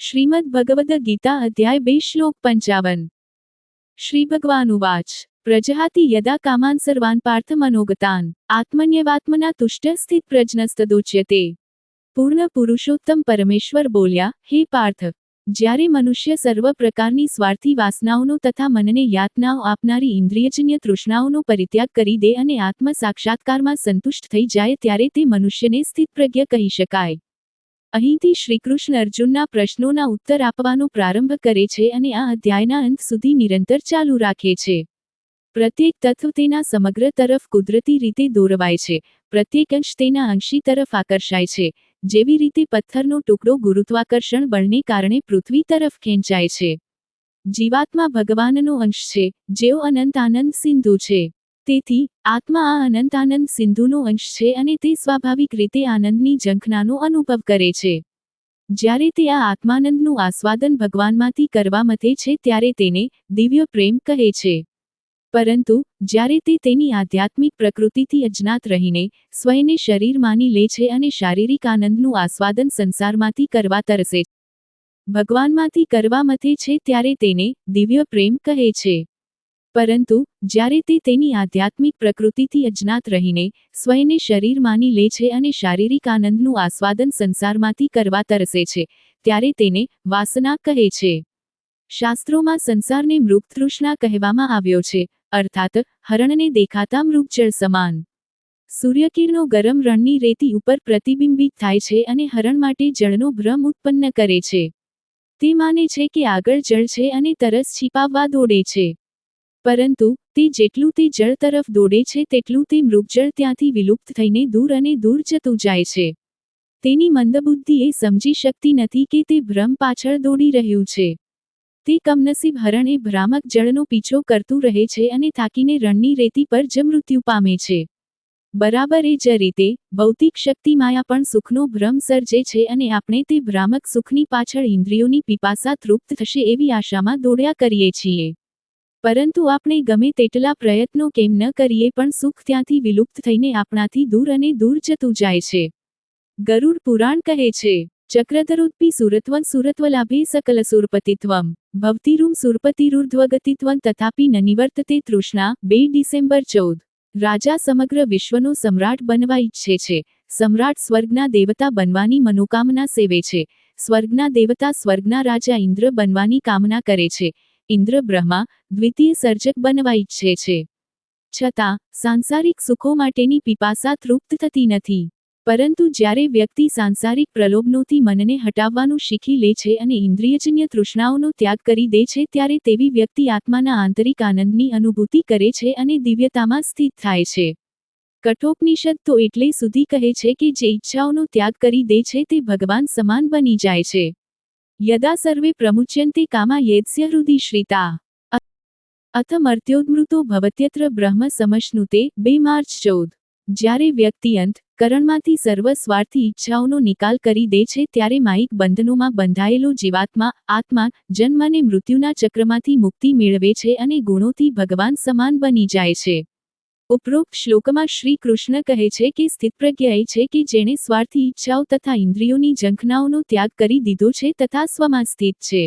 શ્રીમદ ભગવદ ગીતા અધ્યાય બે શ્લોક પંચાવન. શ્રી ભગવાનુવાચ પ્રજહાતિ યદા કામાન સર્વાન પાર્થ મનોગતાન. આત્મન્યવાત્મના તુષ્ટ સ્થિત પ્રજ્ઞસ્તદોચ્યતે પૂર્ણ પુરુષોત્તમ પરમેશ્વર બોલ્યા, હે પાર્થ! જ્યારે મનુષ્ય સર્વ પ્રકારની સ્વાર્થી વાસનાઓનો તથા મનને યાતનાઓ આપનારી ઇન્દ્રિયજન્ય તૃષ્ણાઓનો પરિત્યાગ કરી દે અને આત્મ સાક્ષાત્કારમાં સંતુષ્ટ થઈ જાય ત્યારે તે મનુષ્યને સ્થિતપ્રજ્ઞ કહી શકાય. અહીંથી શ્રીકૃષ્ણ અર્જુનના પ્રશ્નોના ઉત્તર આપવાનો પ્રારંભ કરે છે અને આ અધ્યાયના અંત સુધી નિરંતર ચાલુ રાખે છે. પ્રત્યેક તત્વ તેના સમગ્ર તરફ કુદરતી રીતે દોરવાય છે. પ્રત્યેક અંશ તેના અંશી તરફ આકર્ષાય છે. જેવી રીતે પથ્થરનો ટુકડો ગુરુત્વાકર્ષણ બળને કારણે પૃથ્વી તરફ ખેંચાય છે. જીવાત્મા ભગવાનનો અંશ છે. જેઓ અનંત આનંદ સિંધુ છે. તેથી, આત્મા આ અનંત આનંદ સિંધુનો અંશ છે અને તે સ્વાભાવિક રીતે આનંદની ઝંખનાનો અનુભવ કરે છે. જ્યારે તે આ આત્માનંદનું આસ્વાદન ભગવાનમાંથી કરવા મથે છે ત્યારે તેને દિવ્ય પ્રેમ કહે છે. પરંતુ, જ્યારે તે તેની આધ્યાત્મિક પ્રકૃતિથી અજ્ઞાત રહીને સ્વયને શરીર માની લે છે અને શારીરિક આનંદનું આસ્વાદન સંસારમાંથી કરવા તરસે ભગવાનમાંથી કરવા મથે છે ત્યારે તેને દિવ્ય પ્રેમ કહે છે. પરંતુ, જ્યારે તે તેની આધ્યાત્મિક પ્રકૃતિથી અજ્ઞાત રહીને સ્વયને શરીર માની લે છે અને શારીરિક આનંદનું આસ્વાદન સંસારમાંથી કરવા તરસે છે, ત્યારે તેને વાસના કહે છે. શાસ્ત્રોમાં સંસારને મૃગતૃષ્ણા કહેવામાં આવ્યો છે, અર્થાત, હરણને દેખાતા મૃગજળ સમાન. સૂર્યકિરણો ગરમ રણની રેતી ઉપર પ્રતિબિંબિત થાય છે અને હરણ માટે જળનો ભ્રમ ઉત્પન્ન કરે છે. તે માને છે કે આગળ જળ છે અને તરસ છીપાવવા દોડે છે. પરંતુ, તે જેટલું તે જળ તરફ દોડે છે તેટલું તે મૃગજળ ત્યાંથી વિલુપ્ત થઈને દૂર અને દૂર જતું જાય છે. તેની મંદબુદ્ધિ એ સમજી શકતી નથી કે તે ભ્રમ પાછળ દોડી રહ્યું છે. તે કમનસીબ હરણ એ ભ્રામક જળનો પીછો કરતું રહે છે અને થાકીને રણની રેતી પર જ મૃત્યુ પામે છે. બરાબર એ જ રીતે, ભૌતિક શક્તિ માયા પણ સુખનો ભ્રમ સર્જે છે અને આપણે તે ભ્રામક સુખની પાછળ ઇન્દ્રિયોની પીપાસા તૃપ્ત થશે એવી આશામાં દોડ્યા કરીએ છીએ. પરંતુ આપણે ગમે તેટલા પ્રયત્નો કેમ ન કરીએ પણ સુખ ત્યાંથી વિલુપ્ત થઈને આપણાથી દૂર અને દૂર જતું જાય છે. ગરુડ પુરાણ કહે છે ચક્રધરોત્પી સુરત્વ સુરત્વલાભે સકલ સુરપતિત્વમ ભવતિરૂમ સુરપતિરુર્ધ્વગતિત્વં તથાપી નનિવર્તતે તૃષ્ણા, બે ડિસેમ્બર ચૌદ. રાજા સમગ્ર વિશ્વનો સમ્રાટ બનવા ઈચ્છે છે. સમ્રાટ સ્વર્ગના દેવતા બનવાની મનોકામના સેવે છે. સ્વર્ગના દેવતા સ્વર્ગના રાજા ઇન્દ્ર બનવાની કામના કરે છે. ઇન્દ્ર બ્રહ્મા દ્વિતીય સર્જક બનવા ઈચ્છે છે. છતાં, સાંસારિક સુખો માટેની પીપાસા તૃપ્ત થતી નથી. પરંતુ જ્યારે વ્યક્તિ સાંસારિક પ્રલોભનોથી મનને હટાવવાનું શીખી લે છે અને ઇન્દ્રિયજન્ય તૃષ્ણાઓનો ત્યાગ કરી દે છે ત્યારે તેવી વ્યક્તિ આત્માના આંતરિક આનંદની અનુભૂતિ કરે છે અને દિવ્યતામાં સ્થિત થાય છે. કઠોપનિષદ તો એટલે સુધી કહે છે કે જે ઈચ્છાઓનો ત્યાગ કરી દે છે તે ભગવાન સમાન બની જાય છે. યદા સર્વે પ્રમુચ્યંતે કામા યેત્સ્ય હૃદિ શ્રિતા અથ મર્ત્યોદમૃતો ભવત્યત્ર બ્રહ્મ સમશ્નુતે બે માર્ચ ચૌદ જ્યારે વ્યક્તિ અંત કરણમાંથી સર્વ સ્વાર્થી ઈચ્છાઓનો નિકાલ કરી દે છે ત્યારે માઇક બંધનોમાં બંધાયેલો જીવાત્મા આત્મા જન્મ અને મૃત્યુના ચક્રમાંથી મુક્તિ મેળવે છે અને ગુણોથી ભગવાન સમાન બની જાય છે ઉપરોક્ત શ્લોકમાં શ્રી કૃષ્ણ કહે છે કે સ્થિતપ્રજ્ઞ એ છે કે જેણે સ્વાર્થી ઈચ્છાઓ તથા ઇન્દ્રિયોની ઝંખનાઓનો ત્યાગ કરી દીધો છે તથા સ્વમાં સ્થિત છે.